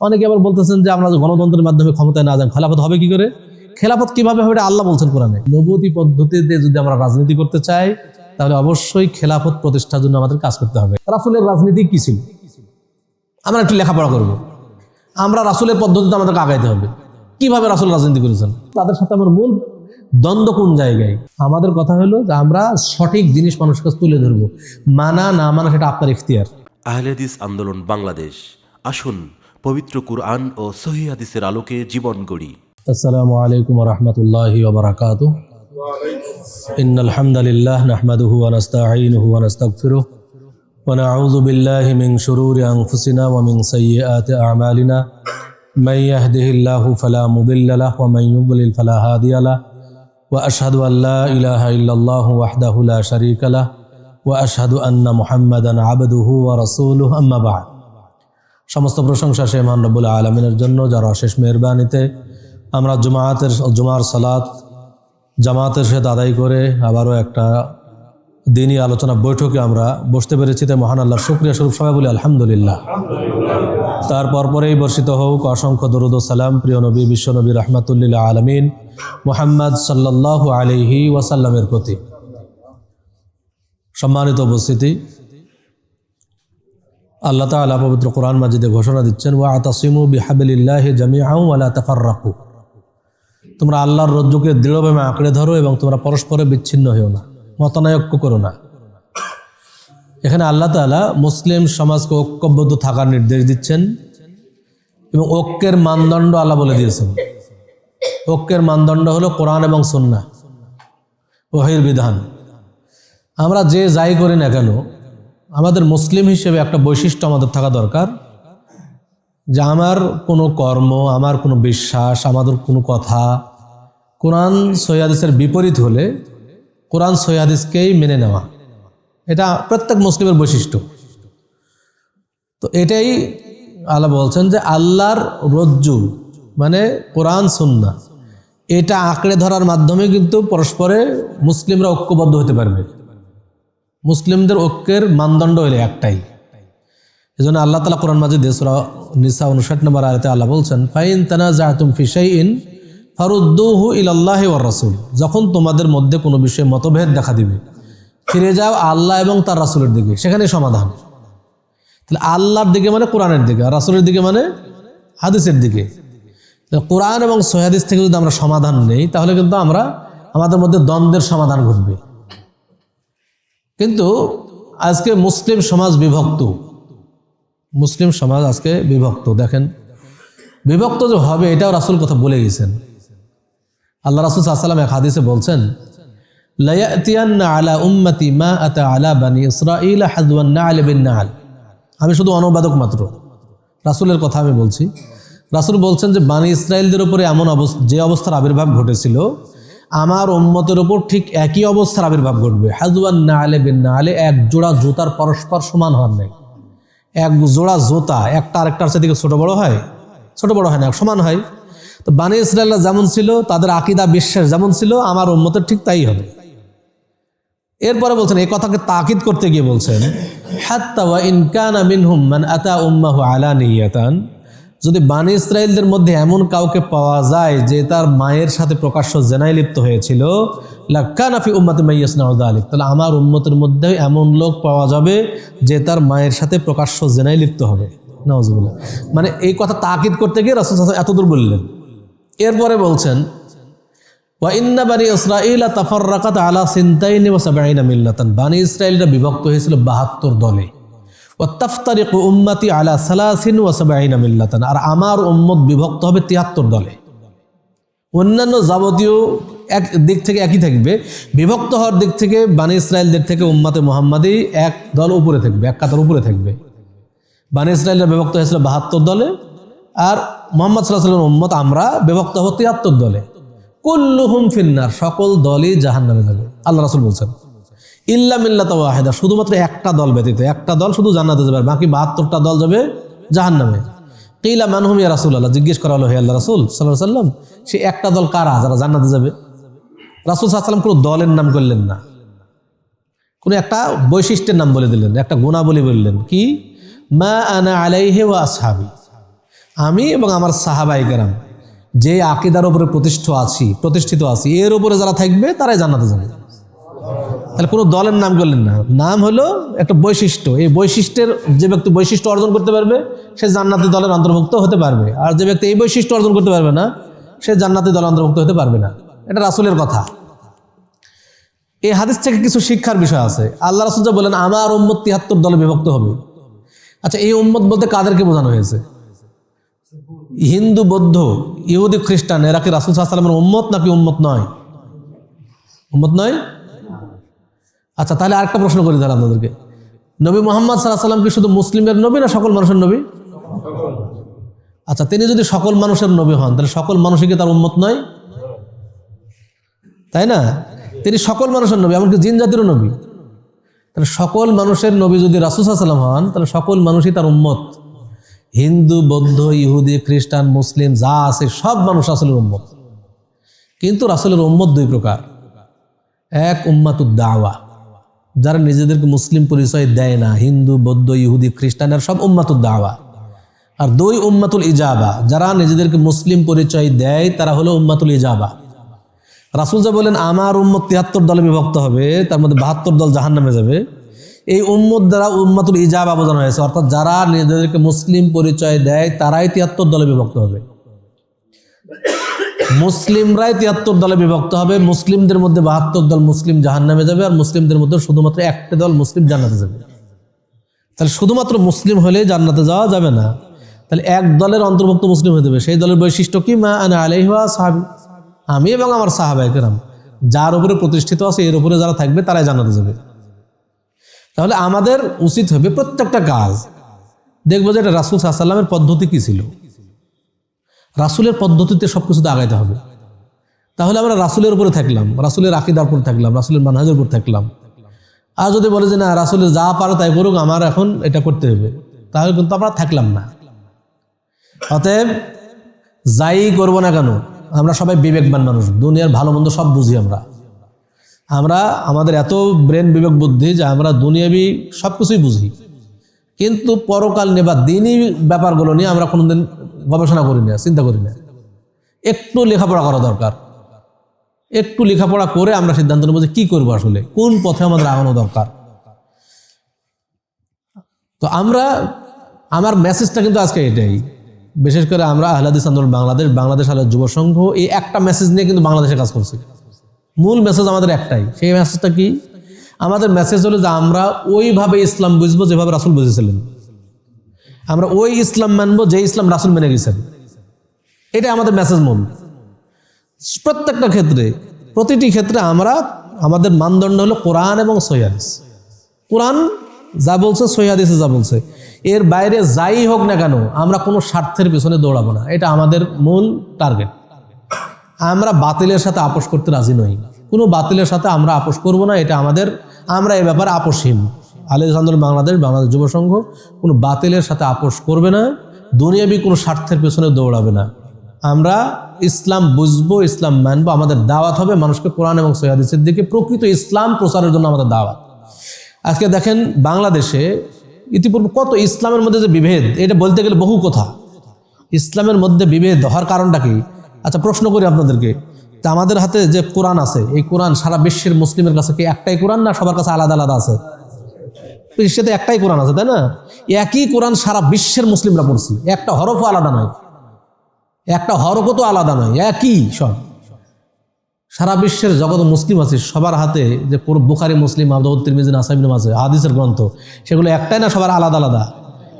অনেকে আবার বলতেছেন যে আমরা গণতন্ত্রের মাধ্যমে ক্ষমতায় না যান, খেলাফত হবে কি করে? খেলাফত কীভাবে হবে এটা আল্লাহ বলছেন কোরআনে। নবতী পদ্ধতিতে যদি আমরা রাজনীতি করতে চাই, তাহলে অবশ্যই খেলাফত প্রতিষ্ঠার জন্য আমাদের কাজ করতে হবে। রাসুলের রাজনীতি কি ছিল? আমরা একটু লেখাপড়া করব। আমরা রাসুলের পদ্ধতিতে আমাদেরকে আগাইতে হবে। কীভাবে রাসুল রাজনীতি করেছেন? তাদের সাথে আমার মূল দ্বন্দ্ব কোন জায়গায়? আমাদের কথা হলো যে আমরা সঠিক জিনিস মানুষের কাছে তুলে ধরবো। মানা না মানা সেটা আপনার ইখতিয়ার। আহলেদিস আন্দোলন বাংলাদেশ। আসুন পবিত্র কুরআন ও সহি হাদিসের আলোকে জীবন গড়ি। আসসালামু আলাইকুম রাহমাতুল্লাহি ওয়া বারাকাতুহু। ইন্নাল হামদালিল্লাহ নাহমাদুহু ওয়া نستাইনুহু ওয়া نستাগফিরুহু ওয়া নাউযু বিল্লাহি মিন শুরুরি আনফুসিনা ওয়া মিন সাইয়্যাতি আ'মালিনা। মান ইয়াহদিহিল্লাহু ফালা ওয়া মান ইউদ্লিল ফালা হাদিয়া লাহু। واشهد ان لا اله الا الله وحده সমস্ত প্রশংসা সে মহান রব্বুল আলমিনের জন্য, যার অশেষ মেহরবানিতে আমরা জুমায়াতের জুমার সালাত, জামাতের সে আদায় করে আবারও একটা দিনই আলোচনা বৈঠকে আমরা বসতে পেরেছি। তাই মহান আল্লাহ শুক্রিয়া স্বরূপ সবাই বলি আলহামদুলিল্লাহ। তারপর পরেই বর্ষিত হোক, অসংখ্য দরুদ সালাম, প্রিয় নবী, বিশ্বনবী রহমাতুল্লিল্লাহ আলমিন মোহাম্মদ সাল্লাহ আলিহি ওয়াসাল্লামের প্রতি। সম্মানিত উপস্থিতি আল্লাহ তাআলা পবিত্র কোরআন মাজিদে ঘোষণা দিচ্ছেন, ওয়া আতাসিমু বিহাবিলিল্লাহ জামিআউ ওয়ালা তাফাররাকু। তোমরা আল্লাহর রজ্জুকে দৃঢ়ভাবে আঁকড়ে ধরো এবং তোমরা পরস্পরে বিচ্ছিন্ন হও না, মতানৈক্য করো না। এখানে আল্লাহ তাআলা মুসলিম সমাজকে ঐক্যবদ্ধ থাকার নির্দেশ দিচ্ছেন এবং ঐক্যের মানদণ্ড আল্লাহ বলে দিয়েছেন। ঐক্যের মানদণ্ড হলো কোরআন এবং সন্না ওহির বিধান আমরা যে যাই করি না কেন আমাদের মুসলিম হিসেবে একটা বৈশিষ্ট্য আমাদের থাকা দরকার, যে আমার কোনো কর্ম, আমার কোনো বিশ্বাস, আমাদের কোনো কথা কোরআন সৈয়াদিসের বিপরীত হলে কোরআন সৈয়াদিসকেই মেনে নেওয়া। এটা প্রত্যেক মুসলিমের বৈশিষ্ট্য। তো এটাই আল্লাহ বলছেন যে আল্লাহর রজ্জু মানে কোরআন সুন্না এটা আঁকড়ে ধরার মাধ্যমে কিন্তু পরস্পরে মুসলিমরা ঐক্যবদ্ধ হতে পারবে। মুসলিমদের ঐক্যের মানদণ্ড হলো একটাই। এই জন্য আল্লাহ তালা কোরআন মাজিদ দেসরা নিসা উনষাট নম্বর আয়তে আল্লাহ বলছেন, ফাইন তানা জাতুম ফিসাইন ফারুদ্দুহু ইলাল্লাহি ওয়ার রাসুল। যখন তোমাদের মধ্যে কোনো বিষয়ে মতভেদ দেখা দিবে, ফিরে যাও আল্লাহ এবং তার রাসুলের দিকে, সেখানে সমাধান। তাহলে আল্লাহর দিকে মানে কোরআনের দিকে, আর রাসুলের দিকে মানে হাদিসের দিকে। কোরআন এবং সহাদিস থেকে যদি আমরা সমাধান নেই, তাহলে কিন্তু আমরা আমাদের মধ্যে দ্বন্দ্বের সমাধান ঘটবে। কিন্তু আজকে মুসলিম সমাজ বিভক্ত। মুসলিম সমাজ আজকে বিভক্ত, দেখেন। বিভক্ত যে হবে, এটাও রাসুল কথা বলে গেছেন। আল্লাহ রাসুল সাল্লাম এক হাদিসে বলছেন আলা মা আতা আলা বানি বিন নাল আমি শুধু অনুবাদক মাত্র। রাসুলের কথা আমি বলছি। রাসুল বলছেন যে, বানি ইসরায়েলদের উপরে এমন অবস্থা, যে অবস্থার আবির্ভাব ঘটেছিল আমার উম্মতের ওপর ঠিক একই অবস্থার আবির্ভাব ঘটবে। হাজুয়ান না আলে বিন না আলে এক জোড়া জুতার পরস্পর সমান হওয়ার নেই। এক জোড়া জোতা, একটা আরেকটার সাথে ছোট বড় হয়? ছোট বড় হয় না, সমান হয়। তো বানি ইসরায়েলরা যেমন ছিল, তাদের আকিদা বিশ্বাস যেমন ছিল, আমার উম্মতের ঠিক তাই হবে। এরপরে বলছেন এই কথাকে তাকিদ করতে গিয়ে বলছেন, হাত্তা ওয়া ইনকানা মিনহুম মান আতা উম্মাহু আলা নিয়াতান। যদি বানি ইসরায়েলদের মধ্যে এমন কাউকে পাওয়া যায় যে তার মায়ের সাথে প্রকাশ্য জেনায় লিপ্ত হয়েছিল লাক্কানাফি উম্মাতে মাইয়াসনাউদ আলিক তাহলে আমার উম্মতের মধ্যে এমন লোক পাওয়া যাবে যে তার মায়ের সাথে প্রকাশ্য জেনায় লিপ্ত হবে। নওয়াজবুল্লাহ মানে এই কথা তাকিদ করতে গিয়ে রাসুল এত দূর বললেন। এরপরে বলছেন, ওয়া ইন্না বানি ইসরাইল তাফাররাকাত আলা সিনতাইনি ওয়া সাবঈনা মিল্লাতান। বানি ইসরাইলরা বিভক্ত হয়েছিল 72 দলে। ওয়াত্তাফতারিকু উম্মতি আলা সালাসিন ওয়া সাবঈনা মিল্লাতান। আর আমার উম্মত বিভক্ত হবে 73 দলে। অন্যান্য যাবতীয় এক দিক থেকে একই থাকবে। বিভক্ত হওয়ার দিক থেকে বানি ইসরায়েলদের থেকে উম্মাতে মোহাম্মদী এক দল উপরে থাকবে, এক কাতার উপরে থাকবে। বানি ইসরায়েলরা বিভক্ত হয়েছিল বাহাত্তর দলে, আর মোহাম্মদ সাল্লাহ উম্মত আমরা বিভক্ত হব তিয়াত্তর দলে। কুল্লুহুম ফিন্নার, সকল দলই জাহান নামে যাবে। আল্লাহ রাসুল বলছেন। ইল্লা মিল্লাত ওয়াহেদা, শুধুমাত্র একটা দল ব্যতীত। একটা দল শুধু জান্নাতে যাবে বাকি বাহাত্তরটা দল যাবে জাহান নামে কিলা মানহুম ইয়া রাসুল আল্লাহ জিজ্ঞেস করা হলো, হে আল্লাহ রাসুল সাল্লাহ সাল্লাম সে একটা দল কারা, যারা জান্নাতে যাবে? রাসুল সাল্লাম কোনো দলের নাম করলেন না। কোনো একটা বৈশিষ্ট্যের নাম বলে দিলেন, একটা গুণাবলী বললেন কি? মা আনা আলাইহে ওয়া আসহাবি। আমি এবং আমার সাহাবাই কেরাম, যে আকিদার উপরে প্রতিষ্ঠিত আছি প্রতিষ্ঠিত আছি, এর উপরে যারা থাকবে, তারাই জান্নাতে যাবে। তাহলে কোনো দলের নাম করলেন না। নাম হলো একটা বৈশিষ্ট্য। এই বৈশিষ্ট্যের যে ব্যক্তি বৈশিষ্ট্য অর্জন করতে পারবে, সে জান্নাতি দলের অন্তর্ভুক্ত হতে পারবে। আর যে ব্যক্তি এই বৈশিষ্ট্য অর্জন করতে পারবে না, সে জান্নাতি দলের অন্তর্ভুক্ত হতে পারবে না। এটা রাসুলের কথা। এই হাদিস থেকে কিছু শিক্ষার বিষয় আছে। আল্লাহ রাসুল যা বলেন, আমার উম্মত তিয়াত্তর দলে বিভক্ত হবে। আচ্ছা এই উম্মত বলতে কাদেরকে বোঝানো হয়েছে? হিন্দু, বৌদ্ধ, ইহুদি, খ্রিস্টান, এরা কি রাসুল সাহা সাল্লামের উম্মত নাকি উম্মত নয়? উম্মত নয়? আচ্ছা তাহলে আরেকটা প্রশ্ন করি তাহলে আপনাদেরকে। নবী মোহাম্মদ সাল্লাহ সাল্লাম কি শুধু মুসলিমের নবী না সকল মানুষের নবী? আচ্ছা তিনি যদি সকল মানুষের নবী হন, তাহলে সকল মানুষই কি তার উন্মত নয়? তাই না? তিনি সকল মানুষের নবী, এমনকি জিন জাতিরও নবী। তাহলে সকল মানুষের নবী যদি রাসুল সাল্লাম হন, তাহলে সকল মানুষই তার উন্মত হিন্দু, বৌদ্ধ, ইহুদি, খ্রিস্টান, মুসলিম, যা আছে সব মানুষ আসলের উন্মত কিন্তু রাসুলের উম্মত দুই প্রকার। এক উম্মাতুদ দাওয়া। যারা নিজেদেরকে মুসলিম পরিচয় দেয় না, হিন্দু, বৌদ্ধ, ইহুদি খ্রিস্টানের সব উম্মাতুদ দাওয়া। আর দুই উম্মাতুল ইজাবা, যারা নিজেদেরকে মুসলিম পরিচয় দেয়, তারা হলো উম্মাতুল ইজাবা। রাসুল যা বলেন, আমার উম্মত তিয়াত্তর দলে বিভক্ত হবে, তার মধ্যে বাহাত্তর দল জাহান নামে যাবে। এই উম্মত দ্বারা উম্মাতুল ইজাবা বোঝানো হয়েছে, অর্থাৎ যারা নিজেদেরকে মুসলিম পরিচয় দেয়, তারাই তিয়াত্তর দলে বিভক্ত হবে। মুসলিমরাই তিয়াত্তর দলে বিভক্ত হবে, মুসলিমদের মধ্যে বাহাত্তর দল মুসলিম জাহান নামে যাবে আর মুসলিমদের মধ্যে শুধুমাত্র একটা দল মুসলিম জান্নাতে যাবে। তাহলে শুধুমাত্র মুসলিম হলে জান্নাতে যাওয়া যাবে না। তাহলে এক দলের অন্তর্ভুক্ত মুসলিম হয়ে হবে সেই দলের বৈশিষ্ট্য কি? মা আনা আলাইহা সাহাবি। আমি এবং আমার সাহাবাই কেরাম, যার উপরে প্রতিষ্ঠিত আছে, এর উপরে যারা থাকবে, তারাই জানাতে যাবে। তাহলে আমাদের উচিত হবে প্রত্যেকটা কাজ। দেখব যে এটা রাসুল সাহা সাল্লামের পদ্ধতি কী ছিল। রাসুলের পদ্ধতিতে সব কিছুতে আগাইতে হবে। তাহলে আমরা রাসুলের উপরে থাকলাম, রাসুলের আকিদার উপর থাকলাম, রাসুলের মানহাজের উপর থাকলাম। আর যদি বলে যে না, রাসুলের যা পারো তাই করুক, আমার এখন এটা করতে হবে, তাহলে কিন্তু আমরা থাকলাম না। অতএব যাই করব না কেন, আমরা সবাই বিবেকবান মানুষ, দুনিয়ার ভালো মন্দ সব বুঝি আমরা। আমরা, আমাদের এত ব্রেন বিবেক বুদ্ধি যে আমরা দুনিয়াবি সব কিছুই বুঝি। কিন্তু পরকাল নিয়ে বা দিনই ব্যাপারগুলো নিয়ে আমরা কোনোদিন গবেষণা করি না, চিন্তা করি না। একটু লেখাপড়া করা দরকার। একটু লেখাপড়া করে আমরা সিদ্ধান্ত নেব যে কী করব আসলে, কোন পথে আমাদের আগানো দরকার। তো আমরা, আমার মেসেজটা কিন্তু আজকে এটাই। বিশেষ করে আমরা আহলাদিস আন্দোলন বাংলাদেশ বাংলাদেশ আহ্লাদ যুব সংঘ, এই একটা মেসেজ নিয়ে কিন্তু বাংলাদেশে কাজ করছি। মূল মেসেজ আমাদের একটাই। সেই মেসেজটা কি? আমাদের মেসেজ হলো যে আমরা ওইভাবে ইসলাম বুঝব যেভাবে রাসুল বুঝেছিলেন। আমরা ওই ইসলাম মানবো যে ইসলাম রাসুল মেনে গেছেন এটা আমাদের মেসেজ মন প্রত্যেকটা ক্ষেত্রে, প্রতিটি ক্ষেত্রে আমরা, আমাদের মানদণ্ড হলো কোরআন এবং সৈয়াদিস কোরআন যা বলছে সৈয়াদিসে যা বলছে, এর বাইরে যাই হোক না কেন আমরা কোনো স্বার্থের পিছনে দৌড়াবো না। এটা আমাদের মূল টার্গেট আমরা বাতিলের সাথে আপোষ করতে রাজি নই। কোনো বাতিলের সাথে আমরা আপোষ করব না, এটা আমাদের আমরা এ ব্যাপারে আপোষহীন। আলিজ আন্দোলন বাংলাদেশ বাংলাদেশ যুব সংঘ কোনো বাতিলের সাথে আপোষ করবে না, দুনিয়াবি কোনো স্বার্থের পেছনে দৌড়াবে না। আমরা ইসলাম বুঝব, ইসলাম মানবো, আমাদের দাওয়াত হবে মানুষকে কোরআন এবং সৈয়াদিসের দিকে প্রকৃত ইসলাম প্রচারের জন্য আমাদের দাওয়াত। আজকে দেখেন বাংলাদেশে ইতিপূর্বে কত ইসলামের মধ্যে যে বিভেদ, এটা বলতে গেলে বহু কথা। ইসলামের মধ্যে বিভেদ হওয়ার কারণটা কি? আচ্ছা প্রশ্ন করি আপনাদেরকে। তা আমাদের হাতে যে কোরআন আছে, এই কোরআন সারা বিশ্বের মুসলিমের কাছে কি একটাই কোরআন না সবার কাছে আলাদা আলাদা আছে? বিশ্বেতে একটাই কোরআন আছে, তাই না? একই কোরআন সারা বিশ্বের মুসলিমরা পড়ছি, একটা হরফও আলাদা নয়। একটা হরফও তো আলাদা নয়, একই সব। সারা বিশ্বের জগৎ মুসলিম আছে, সবার হাতে যে পুরো বুখারি, মুসলিম আবদাউদ তিরমিজিন আসামিন আছে হাদিসের গ্রন্থ, সেগুলো একটাই না সবার আলাদা আলাদা?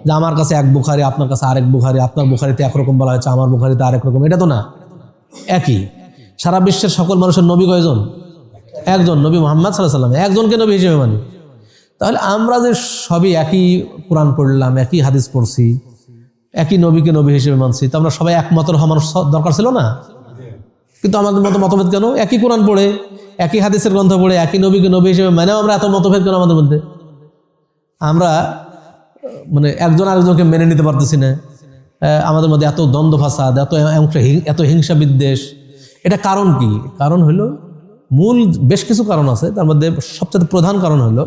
যে আমার কাছে এক বুখারি, আপনার কাছে আরেক বুখারি, আপনার বুখারিতে একরকম বলা হয়েছে, আমার বুখারিতে আরেক রকম, এটা তো না। একই। সারা বিশ্বের সকল মানুষের নবী কয়জন? একজন, নবী মোহাম্মদ সাল্লাহ সাল্লাম একজনকে নবী হিসেবে মানি। তাহলে আমরা যে সবই একই কোরআন পড়লাম, একই হাদিস পড়ছি, একই নবীকে নবী হিসেবে মানছি, তো আমরা সবাই একমতের হওয়া মানুষ দরকার ছিল না? কিন্তু আমাদের মতো মতভেদ কেন? একই কোরআন পড়ে, একই হাদিসের গ্রন্থ পড়ে, একই নবীকে নবী হিসেবে মানেও আমরা এত মতভেদ কেন আমাদের মধ্যে? আমরা মানে একজন আরেকজনকে মেনে নিতে পারতেছি না। আমাদের মধ্যে এত দ্বন্দ্ব ফাসাদ, এত এত হিংসা বিদ্বেষ এটা কারণ কি? কারণ হলো মূল বেশ কিছু কারণ আছে, তার মধ্যে সবচেয়ে প্রধান কারণ হলো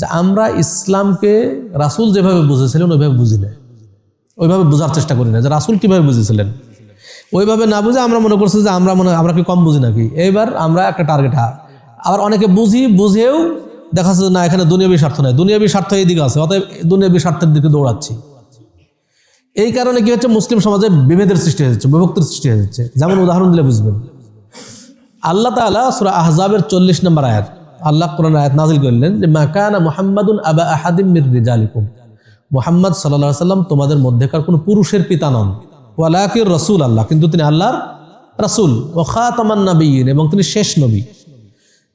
যে আমরা ইসলামকে রাসূল যেভাবে বুঝেছিলেন, ওইভাবে বুঝি না ওইভাবে বোঝার চেষ্টা করি না যে রাসুল কীভাবে বুঝেছিলেন। ওইভাবে না বুঝে আমরা মনে করছি যে আমরা মনে আমরা কি কম বুঝি নাকি? এইবার আমরা একটা টার্গেট হা। আবার অনেকে বুঝি, বুঝেও দেখা যাচ্ছে না, এখানে দুনিয়াবী স্বার্থ নাই। দুনিয়াবী স্বার্থ এই দিকে আছে, অতএব দুনিয়াবী স্বার্থের দিকে দৌড়াচ্ছি। এই কারণে কি হচ্ছে? মুসলিম সমাজে বিভেদের সৃষ্টি হয়েছে বিভক্তির সৃষ্টি হয়েছে যেমন উদাহরণ দিলে বুঝবেন। আল্লাহ তাআলা সূরা আহজাবের চল্লিশ নম্বর আয়াত, আল্লাহ কোরআন আয়াত নাজিল করলেন যে মাকানা মুহাম্মাদুন আবা আহাদিম মির রিজালিকুম। মুহাম্মদ সাল্লাল্লাহু সাল্লাম তোমাদের মধ্যেকার কোনো পুরুষের পিতা নন। ওয়ালাকির রসুল আল্লাহ, কিন্তু তিনি আল্লাহর রাসূল। ও খাতামান নবীন এবং তিনি শেষ নবী।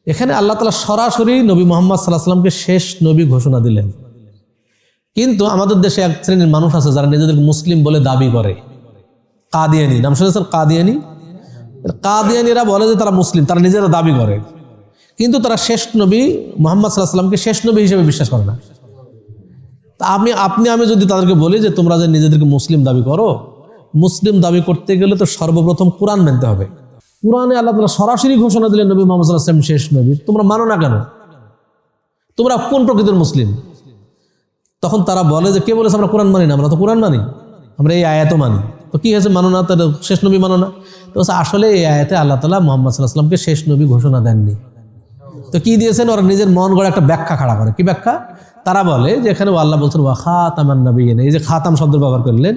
এখানে আল্লাহ তাআলা সরাসরি নবী মোহাম্মদ সাল্লাহ সাল্লামকে শেষ নবী ঘোষণা দিলেন। কিন্তু আমাদের দেশে এক শ্রেণির মানুষ আছে যারা নিজেদেরকে মুসলিম বলে দাবি করে। কাদিয়ানি, নাম শুনেছেন কাদিয়ানি? কাদিয়ানিরা বলে যে তারা মুসলিম, তারা নিজেরা দাবি করে। কিন্তু তারা শেষ নবী মোহাম্মদ সাল্লাহ সাল্লামকে শেষ নবী হিসেবে বিশ্বাস করে না। তা আপনি আপনি, আমি যদি তাদেরকে বলি যে তোমরা যে নিজেদেরকে মুসলিম দাবি করো, মুসলিম দাবি করতে গেলে তো সর্বপ্রথম কোরআন মানতে হবে। কোরআনে আল্লাহ তালা সরাসরি ঘোষণা দিলেন নবী মোহাম্মদ সাল্লাহ শেষ নবী। তোমরা মানো না কেন? তোমরা কোন প্রকৃতির মুসলিম? তখন তারা বলে যে, কে বলেছে আমরা কোরআন মানি না? আমরা তো কোরআন মানি। আমরা এই আয়াতও মানি। তো কি হয়েছে? মানো না তার শেষ নবী মানো না। তো আসলে এই আয়াতে আল্লাহ তালা মোহাম্মদ সাল্লাহ সাল্লামকে শেষ নবী ঘোষণা দেননি। তো কি দিয়েছেন? ওরা নিজের মন গড়ে একটা ব্যাখ্যা খাড়া করে। কি ব্যাখ্যা? তারা বলে যে, এখানে আল্লাহ বলছেন, ওয়া খাতামান নবীন এই যে খাতাম শব্দ ব্যবহার করলেন,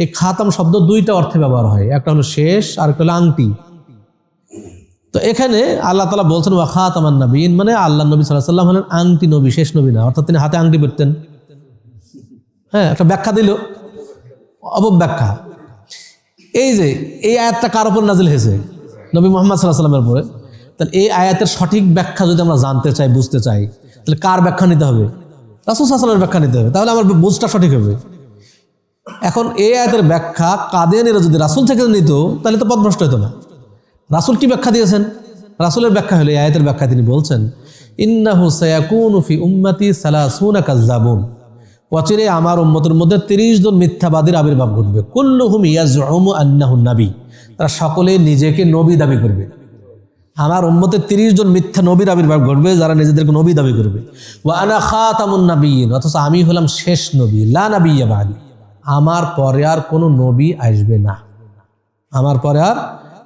এই খাতাম শব্দ দুইটা অর্থে ব্যবহার হয়। একটা হলো শেষ, আর একটা হলো আংটি। তো এখানে আল্লাহ তালা বলছেন, ওয়া খাতামান নবীন মানে আল্লাহ নবী সাল্লাহ সাল্লাম হলেন আংটি নবী, শেষ নবী না। অর্থাৎ তিনি হাতে আংটি পরতেন হ্যাঁ একটা ব্যাখ্যা দিল। অপব্যাখ্যা এই যে, এই আয়াতটা কার উপর নাজিল হয়েছে? নবী মোহাম্মদ সাল্লাহ সাল্লামের উপরে। তাহলে এই আয়াতের সঠিক ব্যাখ্যা যদি আমরা জানতে চাই, বুঝতে চাই, তাহলে কার ব্যাখ্যা নিতে হবে? রাসুল সাল্লামের ব্যাখ্যা নিতে হবে। তাহলে আমার বুঝটা সঠিক হবে। এখন এই আয়াতের ব্যাখ্যা কাদিয়ানিরা যদি রাসুল থেকে নিত, তাহলে তো পদভ্রষ্ট হতো না। রাসুল কি ব্যাখ্যা দিয়েছেন? রাসুলের ব্যাখ্যা হলো এই আয়াতের ব্যাখ্যা তিনি বলছেন ইন্না ইন্নাহু সায়াকুনু উম্মতি সালাসুনা কাজ্জাবুন অচিরে আমার উম্মতের মধ্যে তিরিশ জন মিথ্যাবাদীর আবির্ভাব ঘটবে। কুল্লুহুম ইয়াজউমু আন্নাহুন নবী। তারা সকলে নিজেকে নবী দাবি করবে। আমার উম্মতে তিরিশ জন মিথ্যা নবীর আবির্ভাব ঘটবে, যারা নিজেদেরকে নবী দাবি করবে। ওয়া আনা খাতামুন নাবিয়িন অথচ আমি হলাম শেষ নবী, লা বাদি। আমার পরে আর কোনো নবী আসবে না। আমার পরে আর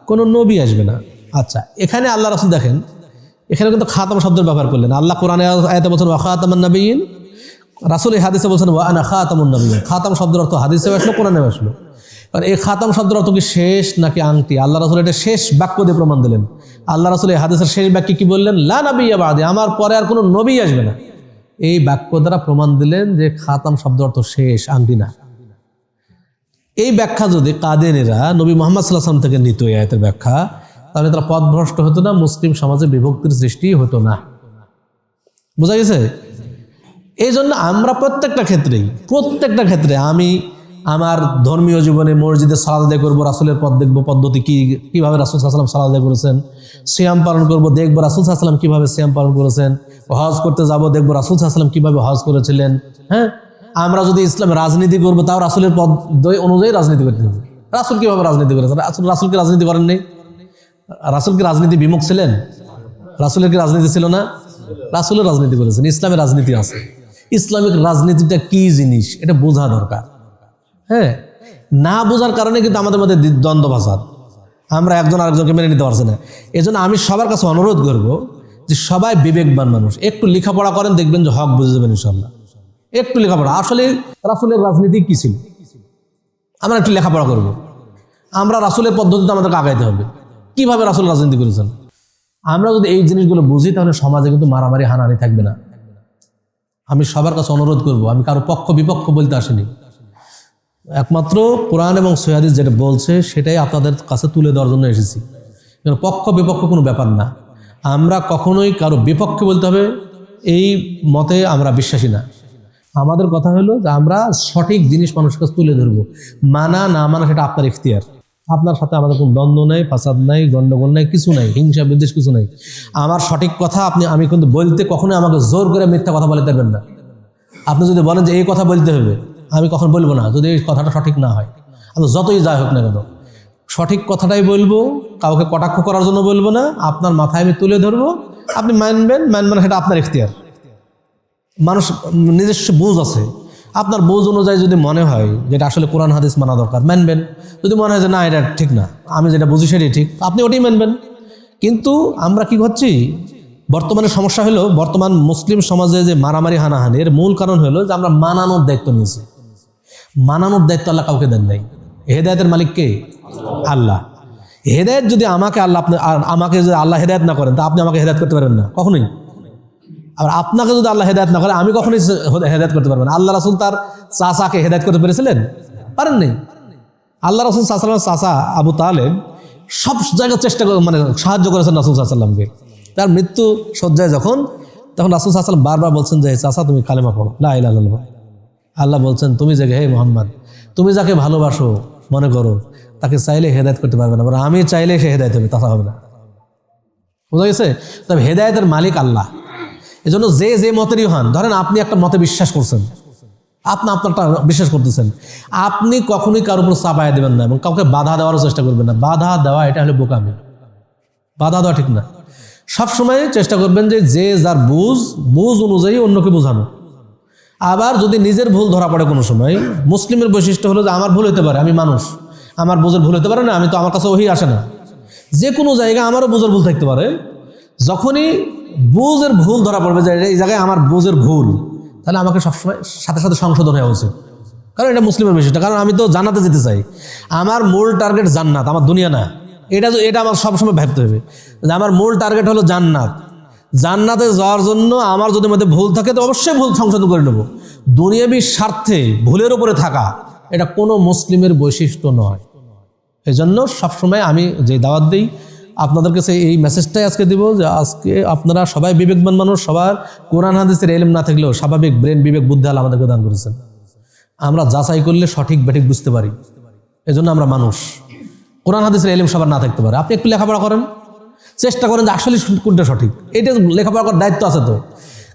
কোনো নবী আসবে না। আচ্ছা এখানে আল্লাহ রাসুল দেখেন, এখানে কিন্তু খাতাম শব্দের ব্যবহার করলেন। আল্লাহ কোরআনে আয়াতে বলছেন, ওয়া খাতামান নাবিয়িন রাসুল এই হাদিসে বলছেন, ওয়া আনা খাতামুন নবী। খাতাম শব্দের অর্থ হাদিসে আসলো কোরআনে আসলো। কারণ এই খাতাম শব্দের অর্থ কি শেষ নাকি আংটি? আল্লাহ রাসুল এটা শেষ বাক্য দিয়ে প্রমাণ দিলেন। আল্লাহ রাসুল এই হাদিসের শেষ বাক্যে কি বললেন? লা নবী বাদে, আমার পরে আর কোনো নবী আসবে না। এই বাক্য দ্বারা প্রমাণ দিলেন যে খাতাম শব্দ অর্থ শেষ, আংটি না। এই ব্যাখ্যা যদি কাদেনেরা নবী মোহাম্মদ সাল্লাহ সাল্লাম থেকে নিত এই আয়তের ব্যাখ্যা, তাহলে তারা পথভ্রষ্ট হতো না, মুসলিম সমাজে বিভক্তির সৃষ্টি হতো না। বোঝা গেছে? এই জন্য আমরা প্রত্যেকটা ক্ষেত্রেই, প্রত্যেকটা ক্ষেত্রে আমি আমার ধর্মীয় জীবনে মসজিদে সালাদ করব, রাসুলের পথ দেখব, পদ্ধতি কি, কীভাবে রাসুল সাল্লাম সালাদ করেছেন শ্যাম পালন করব, দেখব রাসুল সাল্লাম কীভাবে শ্যাম পালন করেছেন, হজ করতে যাব, দেখব রাসুল সাল্লাম কীভাবে হজ করেছিলেন হ্যাঁ? আমরা যদি ইসলাম রাজনীতি করব, তাও রাসুলের পদ অনুযায়ী রাজনীতি করতে হবে। রাসুল কীভাবে রাজনীতি করেছেন? রাসুল, রাসুলকে রাজনীতি করেন নেই? রাসুল কি রাজনীতি বিমুখ ছিলেন? রাসুলের কি রাজনীতি ছিল না? রাসুলের রাজনীতি করেছেন ইসলামের রাজনীতি আছে। ইসলামিক রাজনীতিটা কি জিনিস? এটা বোঝা দরকার। হ্যাঁ? না বোঝার কারণে কিন্তু আমাদের মধ্যে দ্বি- দ্বন্দ্ব আমরা একজন আরেকজনকে মেনে নিতে পারছি না। এই জন্য আমি সবার কাছে অনুরোধ করব যে সবাই বিবেকবান মানুষ। একটু লেখাপড়া করেন, দেখবেন যে হক বুঝে যাবেন ইনশাল্লাহ একটু লেখাপড়া। আসলে রাসুলের রাজনীতি কি ছিল? আমরা একটু লেখাপড়া করব। আমরা রাসুলের পদ্ধতিতে আমাদেরকে আগাইতে হবে। কীভাবে রাসুল রাজনীতি করেছেন? আমরা যদি এই জিনিসগুলো বুঝি, তাহলে সমাজে কিন্তু মারামারি, হানাহানি থাকবে না। আমি সবার কাছে অনুরোধ করব, আমি কারও পক্ষ বিপক্ষ বলতে আসিনি। একমাত্র কোরআন এবং সৈয়াদিস যেটা বলছে, সেটাই আপনাদের কাছে তুলে দেওয়ার জন্য এসেছি। পক্ষ বিপক্ষ কোনো ব্যাপার না। আমরা কখনোই কারও বিপক্ষে বলতে হবে, এই মতে আমরা বিশ্বাসী না। আমাদের কথা হলো যে আমরা সঠিক জিনিস মানুষের কাছে তুলে ধরবো। মানা না মানা সেটা আপনার ইখতিয়ার। আপনার সাথে আমাদের কোনো দ্বন্দ্ব নাই, ফাসাদ নাই গণ্ডগোল নাই, কিছু নাই, হিংসা, বিদ্বেষ কিছু নাই। আমার সঠিক কথা আপনি, আমি কিন্তু বলতে কখনোই আমাকে জোর করে মিথ্যা কথা বলে দেবেন না। আপনি যদি বলেন যে এই কথা বলতে হবে, আমি কখন বলব না, যদি এই কথাটা সঠিক না হয়। আমি যতই যাই হোক না কেন, সঠিক কথাটাই বলব, কাউকে কটাক্ষ করার জন্য বলব না, আপনার মাথায় আমি তুলে ধরবো, আপনি মানবেন মানবেন সেটা আপনার ইখতিয়ার। মানুষ, নিজস্ব বুঝ আছে। আপনার বোঝ অনুযায়ী যদি মনে হয় যেটা আসলে কোরআন হাদিস মানা দরকার, মানবেন। যদি মনে হয় যে না, এটা ঠিক না, আমি যেটা বুঝি সেটাই ঠিক আপনি ওটাই মানবেন। কিন্তু আমরা কি করছি? বর্তমানে সমস্যা হলো, বর্তমান মুসলিম সমাজে যে মারামারি, হানাহানি, এর মূল কারণ হলো যে আমরা মানানোর দায়িত্ব নিয়েছি। মানানোর দায়িত্ব আল্লাহ কাউকে দেন নাই। হেদায়তের মালিক কে? আল্লাহ। হেদায়ত যদি আমাকে আল্লাহ আপনি আমাকে যদি আল্লাহ হেদায়ত না করেন, তা আপনি আমাকে হেদায়ত করতে পারবেন না। কখনোই। আর আপনাকে যদি আল্লাহ হেদায়ত না করে, আমি কখনোই হেদায়ত করতে পারব না। আল্লাহ রাসুল তার চাচাকে হেদায়ত করতে পেরেছিলেন? পারেননি? আল্লাহ রাসুল সাল্লাম চাচা আবু তালেব সব জায়গায় চেষ্টা করে মানে সাহায্য করেছেন রাসুল সাল্লামকে তার মৃত্যু শয্যায় যখন, তখন রাসুল সাল্লাম বারবার বলছেন যে চাচা, তুমি কালেমা পড়ো। লা ইলাহা আল্লাহ বলছেন, তুমি যে হে মোহাম্মদ, তুমি যাকে ভালোবাসো, মনে করো, তাকে চাইলে হেদায়ত করতে পারবে না। আমি চাইলে সে হেদায়ত হবে তাছা হবে না। বোঝা গেছে? তবে হেদায়তের মালিক আল্লাহ। এজন্য যে যে মতেরই হন, ধরেন আপনি একটা মতে বিশ্বাস করছেন, আপনি আপনারটা বিশ্বাস করতেছেন, আপনি কখনোই কারোর উপর চাপায় দেবেন না এবং কাউকে বাধা দেওয়ারও চেষ্টা করবেন না। বাধা দেওয়া, এটা হলো বোকামি। বাধা দেওয়া ঠিক না। সবসময় চেষ্টা করবেন যে যে যার বুঝ বুঝ অনুযায়ী অন্যকে বোঝানো। আবার যদি নিজের ভুল ধরা পড়ে কোনো সময়, মুসলিমের বৈশিষ্ট্য হলো যে আমার ভুল হতে পারে, আমি মানুষ। আমার বোঝের ভুল হতে পারে না, আমি তো আমার কাছে ওহি আসে না। যে কোনো জায়গায় আমারও বোঝের ভুল থাকতে পারে। যখনই বুঝের ভুল ধরা পড়বে যে এই জায়গায় আমার বোঝের ভুল। তাহলে আমাকে সবসময় সাথে সাথে সংশোধন হওয়া উচিত। কারণ এটা মুসলিমের বিষয়টা। কারণ আমি তো জান্নাতে যেতে চাই। আমার মূল টার্গেট জান্নাত, আমার দুনিয়া না। এটা এটা আমার সবসময় ভাবতে হবে। যে আমার মূল টার্গেট হলো জান্নাত। জান্নাতে যাওয়ার জন্য আমার যদি মধ্যে ভুল থাকে, তো অবশ্যই ভুল সংশোধন করে নেব। দুনিয়াবী স্বার্থে ভুলের উপরে থাকা, এটা কোনো মুসলিমের বৈশিষ্ট্য নয়। এই জন্য সবসময় আমি যে দাওয়াত দিই আপনাদের কাছে এই মেসেজটাই আজকে দিব যে আজকে আপনারা সবাই বিবেকবান মানুষ, সবার কোরআন, হাদিসের এলেম না থাকলেও স্বাভাবিক ব্রেন বিবেক, বুদ্ধি আল্লাহ আমাদেরকে দান করেছেন। আমরা যাচাই করলে সঠিক, বেঠিক বুঝতে পারি। এজন্য আমরা মানুষ। কোরআন, হাদিসের এলেম সবার না থাকতে পারে। আপনি একটু লেখাপড়া করেন। চেষ্টা করেন যে আসলে কোনটা সঠিক। এটা লেখাপড়া করার দায়িত্ব আছে তো।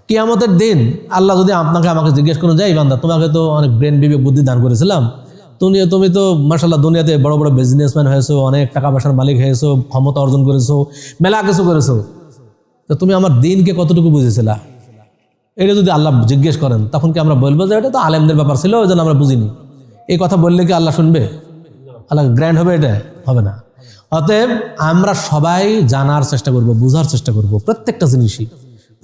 কিয়ামতের দিন আল্লাহ যদি আপনাকে আমাকে জিজ্ঞেস করেন যাই বান্দা, তোমাকে তো অনেক ব্রেন বিবেক, বুদ্ধি দান করেছিলাম। তুমি তুমি তো মার্শাল্লাহ দুনিয়াতে বড় বড় বিজনেসম্যান হয়েছো, অনেক টাকা পয়সার মালিক হয়েছো, ক্ষমতা অর্জন করেছ, মেলা কিছু করেছ। তো তুমি আমার দিনকে কতটুকু বুঝেছিলা? এটা যদি আল্লাহ জিজ্ঞেস করেন, তখন কি আমরা বলব যে এটা তো আলেমদের ব্যাপার ছিল, ওই জন্য আমরা বুঝিনি। এই কথা বললে কি আল্লাহ শুনবে? আল্লাহ গ্র্যান্ড হবে এটা? হবে না। অতএব আমরা সবাই জানার চেষ্টা করব, বোঝার চেষ্টা করব, প্রত্যেকটা জিনিসই।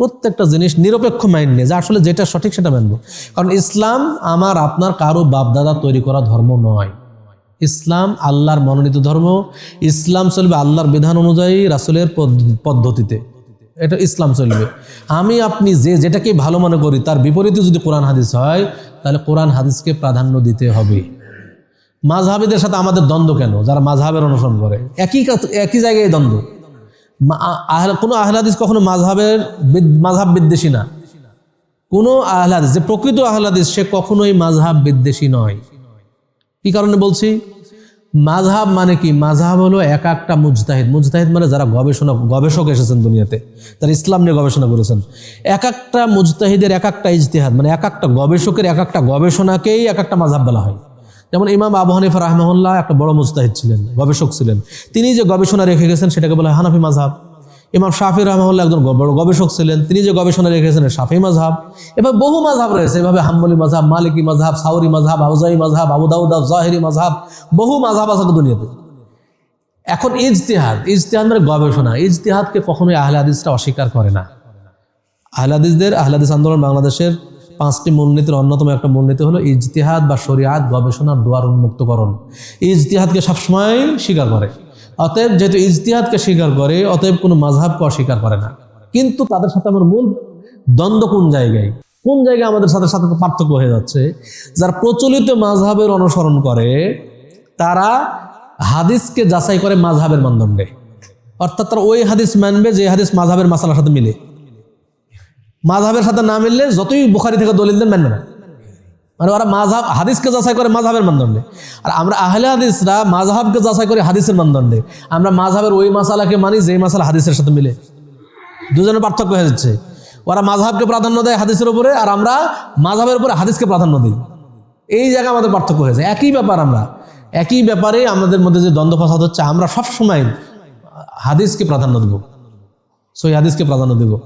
প্রত্যেকটা জিনিস নিরপেক্ষ মাইন্ড নিয়ে, যে আসলে যেটা সঠিক সেটা মানবো। কারণ ইসলাম আমার, আপনার, কারও বাপদাদা তৈরি করা ধর্ম নয়। ইসলাম আল্লাহর মনোনীত ধর্ম। ইসলাম চলবে আল্লাহর বিধান অনুযায়ী রাসুলের পদ্ধ- পদ্ধতিতে। এটা ইসলাম চলবে। আমি, আপনি যে যেটাকে ভালো মনে করি, তার বিপরীতে যদি কোরআন হাদিস হয়, তাহলে কোরআন হাদিসকে প্রাধান্য দিতে হবে। মাঝহাবিদের সাথে আমাদের দ্বন্দ্ব কেন? যারা মাঝহাবের অনুসরণ করে। একই একই জায়গায় দ্বন্দ্ব। কোনো আহলাদিস কখনো মাঝহাবের বিদ- মাঝহাব বিদ্বেষী না। কোনো আহলাদিস যে প্রকৃত আহলাদিস সে কখনোই মাঝহাব বিদ্বেষী নয়। কি কারণে বলছি? মাঝহাব মানে কি? মাঝহাব হলো এক একটা মুজতাহিদ। মুজতাহিদ মানে যারা গবেষণা, গবেষক এসেছেন দুনিয়াতে, তারা ইসলাম নিয়ে গবেষণা করেছেন। এক একটা মুজতাহিদের এক একটা ইজতিহাদ মানে এক একটা গবেষকের এক একটা গবেষণাকেই এক একটা মাঝহাব বলা হয়। যেমন ইমাম আবু হানিফা রাহমাহুল্লাহ একটা বড় মুস্তাহিদ ছিলেন, গবেষক ছিলেন। তিনি যে গবেষণা রেখে গেছেন সেটাকে বলে হানাফি মাঝহাব ইমাম শাফি রহমাউল্লাহ একজন বড় গবেষক ছিলেন, তিনি যে গবেষণা রেখেছেন শাফি মাঝহাব এবার বহু মাঝহাব রয়েছে, এভাবে হাম্বলি মাঝহাব মালিকি মাঝহাব সাউরি মাঝহাব আউজাই মাঝহাব আবু দাউদ, জাহেরি মাঝহাব বহু মাঝহাব আছে দুনিয়াতে। এখন ইজতিহাদ ইজতিহাদ মানে গবেষণা। ইজতিহাদকে কখনোই আহলে হাদিসটা অস্বীকার করে না। আহলাদিসদের আহলাদিস আন্দোলন বাংলাদেশের পাঁচটি মূলনীতির অন্যতম একটা মূলনীতি হলো ইজতিহাদ বা শরিয়াত গবেষণার দুয়ার উন্মুক্তকরণ। ইজতিহাদকে সবসময় স্বীকার করে। অতএব যেহেতু ইজতিহাদকে স্বীকার করে, অতএব কোনো মাঝহাবকে অস্বীকার করে না। কিন্তু তাদের সাথে আমার মূল দ্বন্দ্ব কোন জায়গায়? কোন জায়গায় আমাদের সাথে সাথে পার্থক্য হয়ে যাচ্ছে? যারা প্রচলিত মাঝহাবের অনুসরণ করে, তারা হাদিসকে যাচাই করে মাঝহাবের মানদণ্ডে। অর্থাৎ তারা ওই হাদিস মানবে যে হাদিস মাঝহাবের মাসালার সাথে মিলে। মাঝহাবের সাথে না মিললে যতই বুখারি থেকে দলিল দেন মানবে না। মানে ওরা মাঝহাব হাদিসকে যাচাই করে মাঝহাবের মানদণ্ডে। আর আমরা আহলে হাদিসরা মাঝহাবকে যাচাই করে হাদিসের মানদণ্ডে। আমরা মাঝহাবের ওই মাসালাকে মানি যেই মাসালা হাদিসের সাথে মিলে। দুজনের পার্থক্য হয়ে যাচ্ছে। ওরা মাঝহাবকে প্রাধান্য দেয় হাদিসের উপরে আর আমরা মাঝহাবের উপরে হাদিসকে প্রাধান্য দিই। এই জায়গায় আমাদের পার্থক্য হয়েছে একই ব্যাপার আমরা। একই ব্যাপারে আমাদের মধ্যে যে দ্বন্দ্ব ফাসাদ হচ্ছে, আমরা সবসময় হাদিসকে প্রাধান্য দেবো। সই হাদিসকে প্রাধান্য দেব।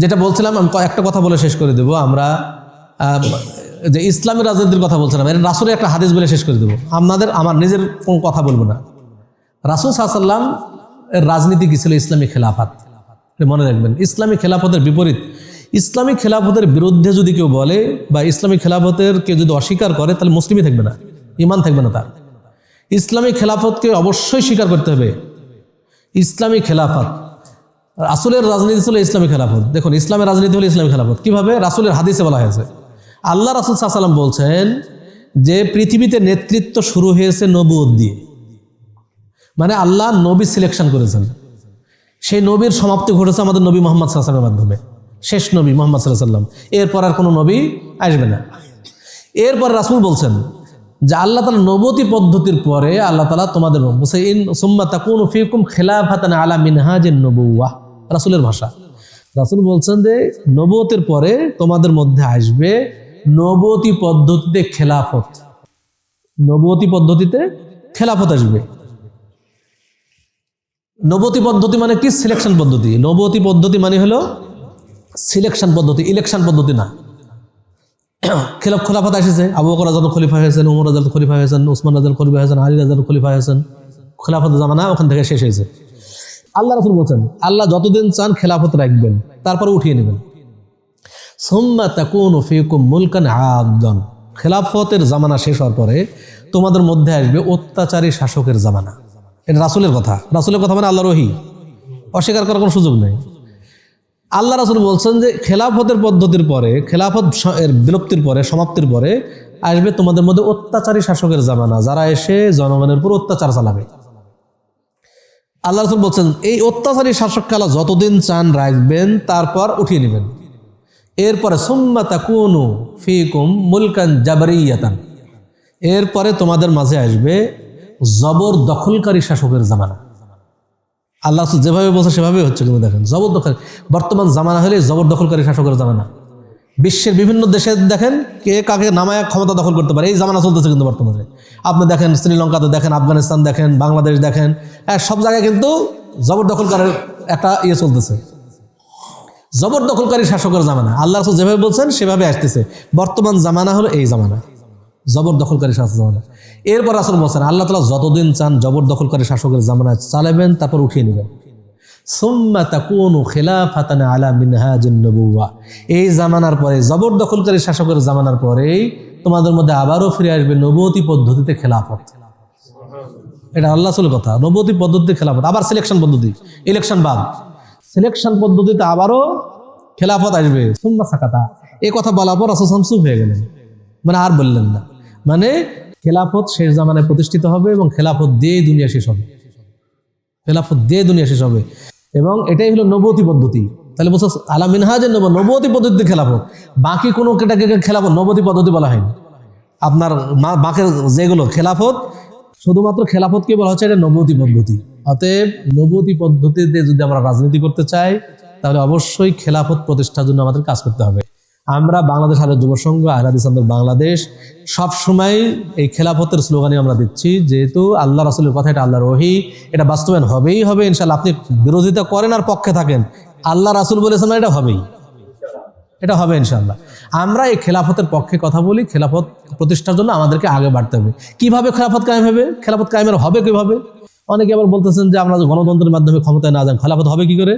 যেটা বলছিলাম, আমি একটা কথা বলে শেষ করে দেব। আমরা যে ইসলামী রাজনীতির কথা বলছিলাম, এর রাসুলের একটা হাদিস বলে শেষ করে দেবো। আপনাদের, আমার নিজের কোনো কথা বলব না। রাসুল সাল্লাম এর রাজনীতি কি ছিল? ইসলামী খেলাফত। মনে রাখবেন, ইসলামী খেলাফতের বিপরীত। ইসলামী খেলাফতের বিরুদ্ধে যদি কেউ বলে বা ইসলামী খেলাফতের কেউ যদি অস্বীকার করে, তাহলে মুসলিমই থাকবে না, ইমান থাকবে না তার। ইসলামী খেলাফতকে অবশ্যই স্বীকার করতে হবে। ইসলামী খেলাফত রাসুলের রাজনীতি ছিল ইসলামী খেলাফত। দেখুন, ইসলামের রাজনীতি হলো ইসলামী খেলাফত। কীভাবে? রাসুলের হাদিসে বলা হয়েছে। আল্লাহ রাসুল সাল্লাম বলছেন যে, পৃথিবীতে নেতৃত্ব শুরু হয়েছে নবুয়ত দিয়ে। মানে আল্লাহ নবী সিলেকশন করেছেন। সেই নবীর সমাপ্তি ঘটেছে আমাদের নবী মোহাম্মদ সাল্লামের মাধ্যমে। শেষ নবী মোহাম্মদ সাল্লাম এরপর আর কোনো নবী আসবে না। এরপর রাসুল বলছেন যে, আল্লাহ তালা নবতী পদ্ধতির পরে আল্লাহ তালা তোমাদের সুম্মা তাকুন ফিকুম খেলাফাতান আলা মিনহাজের নবুয়া রাসুলের ভাষা। রাসুল বলছেন যে নবতের পরে তোমাদের মধ্যে আসবে নবতী পদ্ধতিতে খেলাফত। নবতী পদ্ধতিতে খেলাফত আসবে। নবতী পদ্ধতি মানে কি? সিলেকশন পদ্ধতি। নবতী পদ্ধতি মানে হলো সিলেকশন পদ্ধতি ইলেকশন পদ্ধতি না। খেলাফ খোলাফাত এসেছে আবু বকর খলিফা হয়েছেন, উমর রাজাদ খলিফা হয়েছেন, উসমান রাজাদ খলিফা হয়েছেন, আলী রাজাদ খলিফা হয়েছেন। খেলাফত জামানা ওখান থেকে শেষ হয়েছে। আল্লাহ রসুল বলছেন, আল্লাহ যতদিন চান খেলাফত রাখবেন, তারপরে উঠিয়ে নেবেন। খেলাফতের জামানা শেষ হওয়ার পরে তোমাদের মধ্যে আসবে অত্যাচারী শাসকের জামানা। এটা রাসুলের কথা। রাসুলের কথা মানে আল্লাহ রহি অস্বীকার করার কোনো সুযোগ নেই। আল্লাহ রাসুল বলছেন যে, খেলাফতের পদ্ধতির পরে, খেলাফত এর বিলুপ্তির পরে, সমাপ্তির পরে আসবে তোমাদের মধ্যে অত্যাচারী শাসকের জামানা, যারা এসে জনগণের উপর অত্যাচার চালাবে। আল্লাহ রসুল বলছেন, এই অত্যাচারী শাসক কালা যতদিন চান রাখবেন, তারপর উঠিয়ে নেবেন। এরপরে, সুম্মা তাকুনু ফিকুম মুলকান জাবরিয়াতান। এরপরে তোমাদের মাঝে আসবে জবর দখলকারী শাসকের জামানা। আল্লাহ যেভাবে বলছে, সেভাবেই হচ্ছে কিন্তু দেখেন, জবর দখল বর্তমান জামানা হলে জবর দখলকারী শাসকের জামানা। বিশ্বের বিভিন্ন দেশে দেখেন কে কাকে নামায় ক্ষমতা দখল করতে পারে। এই জামানা চলতেছে কিন্তু বর্তমানে। আপনি দেখেন শ্রীলঙ্কাতে দেখেন, আফগানিস্তান দেখেন, বাংলাদেশ দেখেন হ্যাঁ সব জায়গায় কিন্তু জবর দখলকারের একটা ইয়ে চলতেছে। জবর দখলকারী শাসকের জামানা। আল্লাহ রাসূল যেভাবে বলছেন, সেভাবে আসতেছে। বর্তমান জামানা হলো এই জামানা। জবর দখলকারী শাসক জামানা। এরপর রাসুল বলছেন, আল্লাহ তালা যতদিন চান জবর দখলকারী শাসকের জামানা চালাবেন, তারপর উঠিয়ে নেবেন। সুম্মা তাকুনু খিলাফাতান আলা মিনহাজিন নবুওয়া। এই জামানার পরে জবর দখলকারী শাসকের জামানার পরেই তোমাদের মধ্যে আবারও ফিরে আসবে নবতী পদ্ধতিতে খেলাফত। এটা আল্লাহ কথা নবতী পদ্ধতিতে খেলাফত। আবার সিলেকশন পদ্ধতি ইলেকশন বাদ। সিলেকশন পদ্ধতিতে আবারও খেলাফত আসবে। সুম্মা সাকাতা। এই কথা বলার পর সাল্লাল্লাহু চুপ হয়ে গেলেন। মানে আর বললেন না। মানে খেলাফত শেষ জামানায় প্রতিষ্ঠিত হবে এবং খেলাফত দিয়েই দুনিয়া শেষ হবে। খেলাফত দিয়ে দুনিয়া শেষ হবে। এবং এটাই হলো নবতী পদ্ধতি। তাহলে বলছো, আলা মিনহাজের নব নবতী পদ্ধতিতে খেলাবো। বাকি কোনো কেটাকে খেলাবো? নবতী পদ্ধতি বলা হয়নি। আপনার মা বাঁকের যেগুলো খেলাফত, শুধুমাত্র খেলাফতকে বলা হচ্ছে এটা নবতী পদ্ধতি। অতএব নবতী পদ্ধতিতে যদি আমরা রাজনীতি করতে চাই, তাহলে অবশ্যই খেলাফত প্রতিষ্ঠার জন্য আমাদের কাজ করতে হবে। আমরা বাংলাদেশ আলো যুব সংঘ আহলাদিস বাংলাদেশ সবসময় এই খেলাফতের স্লোগানে আমরা দিচ্ছি যেহেতু আল্লাহ রাসুলের কথা এটা আল্লাহর ওহি এটা বাস্তবায়ন হবেই হবে ইনশাল্লাহ আপনি বিরোধিতা করেন আর পক্ষে থাকেন আল্লাহ রাসুল বলেছেন না, এটা হবেই। এটা হবে ইনশাল্লাহ আমরা এই খেলাফতের পক্ষে কথা বলি খেলাফত প্রতিষ্ঠার জন্য আমাদেরকে আগে বাড়তে হবে। কীভাবে খেলাফত কায়েম হবে খেলাফত কায়েমের হবে কীভাবে? অনেকে আবার বলতেছেন যে আমরা গণতন্ত্রের মাধ্যমে ক্ষমতায় না যান খেলাফত হবে কি করে?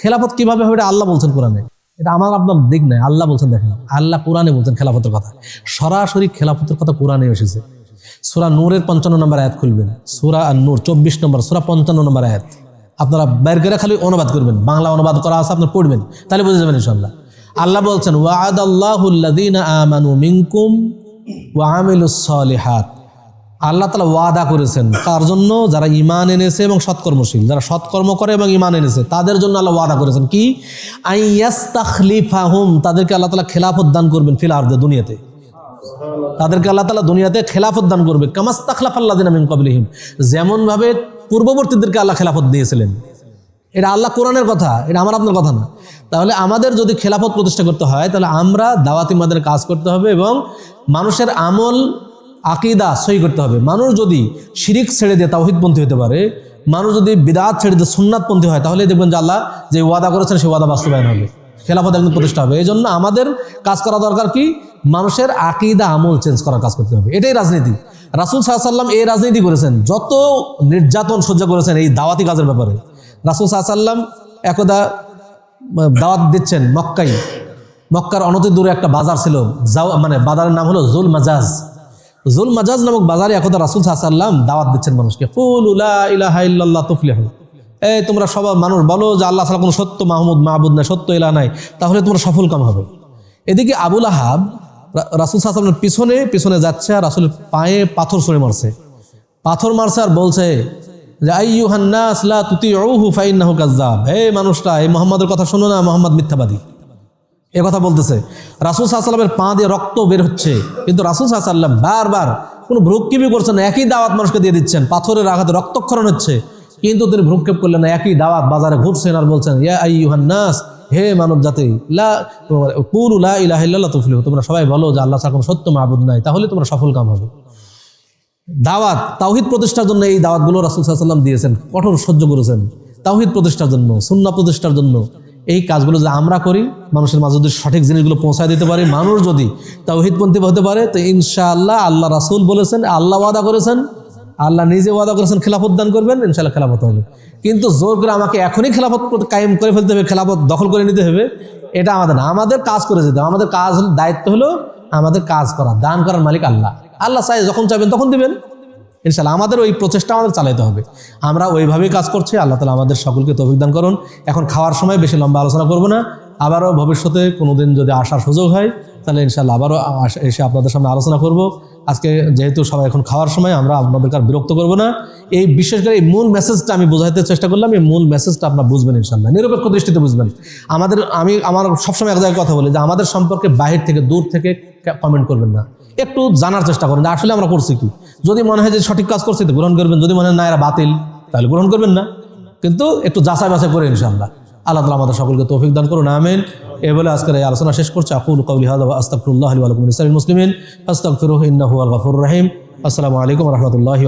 খেলাফত কীভাবে হবে এটা আল্লাহ বলছেন কোরআনে। এটা আমার আপনার দিক নাই। আল্লাহ বলছেন, দেখেন। আল্লাহ কোরআনে বলছেন খেলাফতের কথা। সরাসরি খেলাফতের কথা কোরআনে এসেছে। সুরা নূরের পঞ্চান্ন নম্বর আয়াত খুলবেন। সুরা আর নূর চব্বিশ নম্বর, সুরা পঞ্চান্ন নম্বর আয়াত। আপনারা বাইর করে খালি অনুবাদ করবেন। বাংলা অনুবাদ করা আছে, আপনি পড়বেন। তাহলে বুঝে যাবেন ইনশাল্লাহ আল্লাহ বলছেন ওয়াদ আল্লাহুল্লাদিন আমানু মিনকুম ওয়া আমিলুস সালিহাত। আল্লাহ তালা ওয়াদা করেছেন, তার জন্য যারা ইমান এনেছে এবং সৎকর্মশীল, যারা সৎকর্ম করে এবং ইমান এনেছে, তাদের জন্য আল্লাহ ওয়াদা করেছেন কি? আইয়াস্তাখলিফাহুম, তাদেরকে আল্লাহ তালা খেলাফত দান করবেন ফিল দুনিয়াতে। তাদেরকে আল্লাহ তালা দুনিয়াতে খেলাফত দান করবে কামাস্তাখলাফ আল্লাহ দিন আমিন যেমনভাবে পূর্ববর্তীদেরকে আল্লাহ খেলাফত দিয়েছিলেন। এটা আল্লাহ কোরআনের কথা, এটা আমার আপনার কথা না। তাহলে আমাদের যদি খেলাফত প্রতিষ্ঠা করতে হয়, তাহলে আমরা দাওয়াতি মাদের কাজ করতে হবে এবং মানুষের আমল আকিদা সই করতে হবে। মানুষ যদি শিরিক ছেড়ে দিয়ে তাওহিদপন্থী হতে পারে, মানুষ যদি বিদাত ছেড়ে দিয়ে সুন্নাতপন্থী হয়, তাহলে দেখবেন যে আল্লাহ যে ওয়াদা করেছেন, সেই ওয়াদা বাস্তবায়ন হবে। খেলাফত একদম প্রতিষ্ঠা হবে। এই জন্য আমাদের কাজ করা দরকার কি? মানুষের আকিদা, আমল চেঞ্জ করার কাজ করতে হবে। এটাই রাজনীতি। রাসুল সাল্লাম এই রাজনীতি করেছেন। যত নির্যাতন সহ্য করেছেন এই দাওয়াতি কাজের ব্যাপারে। রাসুল সাল্লাম একদা দাওয়াত দিচ্ছেন মক্কাই মক্কার অনতি দূরে একটা বাজার ছিল মানে বাজারের নাম হলো জুল মাজাজ। জুল মাজাজ নামক বাজারে একদা রাসুল সাল্লাম দাওয়াত দিচ্ছেন মানুষকে, কুল উলা ইলাহা ইল্লাল্লাহ তুফলিহ। এই, তোমরা সবাই মানুষ বলো যে আল্লাহ ছাড়া কোনো সত্য মাহমুদ, মাহবুদ নাই, সত্য ইলা নাই, তাহলে তোমরা সফল কাম হবে। এদিকে আবুল আহাব রাসুল সাল্লামের পিছনে পিছনে যাচ্ছে আর রাসুলের পায়ে পাথর ছড়ে মারছে। পাথর মারছে আর বলছে, যে আইয়ুহান্নাস লা তুতিউহু, ফাইন্নাহু কাজ্জাব হে মানুষটা, এই মোহাম্মদের কথা শোনো না, মোহাম্মদ মিথ্যাবাদী। এ কথা বলতেছে। রাসুল সাল্লামের পা দিয়ে রক্ত বের হচ্ছে। কিন্তু রাসুল সাল্লাম বারবার কোনো ভ্রুক্ষেপই করছেন একই দাওয়াত মানুষকে দিয়ে দিচ্ছেন। পাথরের আঘাতে রক্তক্ষরণ হচ্ছে। কিন্তু তিনি ভ্রুক্ষেপ করলেন না, একই দাওয়াত বাজারে ঘুরছেন আর বলছেন, ইয়া আইয়ুহান্নাস হে মানব জাতি, লা, কুলু লা ইলাহা ইল্লাল্লাহ তুফলিহু, তোমরা সবাই বলো যে আল্লাহ কোনো সত্য মাহবুদ নাই, তাহলে তোমরা সফল কাম হবে। দাওয়াত, তাওহিদ প্রতিষ্ঠার জন্য এই দাওয়াতগুলো রাসুল সাল্লাম দিয়েছেন, কঠোর সহ্য করেছেন। তাওহিদ প্রতিষ্ঠার জন্য সুন্না প্রতিষ্ঠার জন্য। এই কাজগুলো যদি আমরা করি, মানুষের মাঝে যদি সঠিক জিনিসগুলো পৌঁছায় দিতে পারি, মানুষ যদি তা তাওহিদপন্থী হতে পারে, তো ইনশাআল্লাহ আল্লাহ রাসুল বলেছেন, আল্লাহ ওয়াদা করেছেন, আল্লাহ নিজে ওয়াদা করেছেন, খেলাফত দান করবেন, ইনশাআল্লাহ খেলাফত হবে। কিন্তু জোর করে আমাকে এখনই খেলাফত কায়েম করে ফেলতে হবে, খেলাফত দখল করে নিতে হবে, এটা আমাদের না। আমাদের কাজ করে যেতে হবে। আমাদের কাজ দায়িত্ব হলো আমাদের কাজ করা, দান করার মালিক আল্লাহ। আল্লাহ চাই যখন চাইবেন তখন দিবেন। ইনশাল্লাহ আমাদের ওই প্রচেষ্টা আমাদের চালাতে হবে। আমরা ওইভাবেই কাজ করছি, আল্লাহ তালা আমাদের সকলকে দান করুন। এখন খাওয়ার সময় বেশি লম্বা আলোচনা করব না। আবারও ভবিষ্যতে কোনোদিন যদি আসার সুযোগ হয়, তাহলে ইনশাল্লাহ আবারও এসে আপনাদের সামনে আলোচনা করব। আজকে যেহেতু সবাই এখন খাওয়ার সময়, আমরা আপনাদেরকে আর বিরক্ত করব না। এই বিশেষ করে এই মূল মেসেজটা আমি বোঝাতে চেষ্টা করলাম, এই মূল মেসেজটা আপনারা বুঝবেন ইনশাল্লাহ নিরপেক্ষ দৃষ্টিতে বুঝবেন। আমাদের আমি আমার সবসময় এক জায়গায় কথা বলি যে আমাদের সম্পর্কে বাহির থেকে, দূর থেকে কমেন্ট করবেন না। একটু জানার চেষ্টা করেন আসলে আমরা করছি কি? যদি মনে হয় যে সঠিক কাজ করছি, তো গ্রহণ করবেন। যদি মনে হয় না, এরা বাতিল, তাহলে গ্রহণ করবেন না। কিন্তু একটু যাচাই বাছাই করে ইনশাআল্লাহ। আল্লাহ তালা আমাদের সকলকে তৌফিক দান করুন, আমিন। এ বলে আজকের এই আলোচনা শেষ করছে। আকুল কৌলি হাদ আস্তাকুল্লাহ আলী আলকুম মুসলিমিন। আস্তাক ফিরুহ ইন্নাহু আল গফুর রহিম। আসসালামু আলাইকুম রহমতুল্লাহি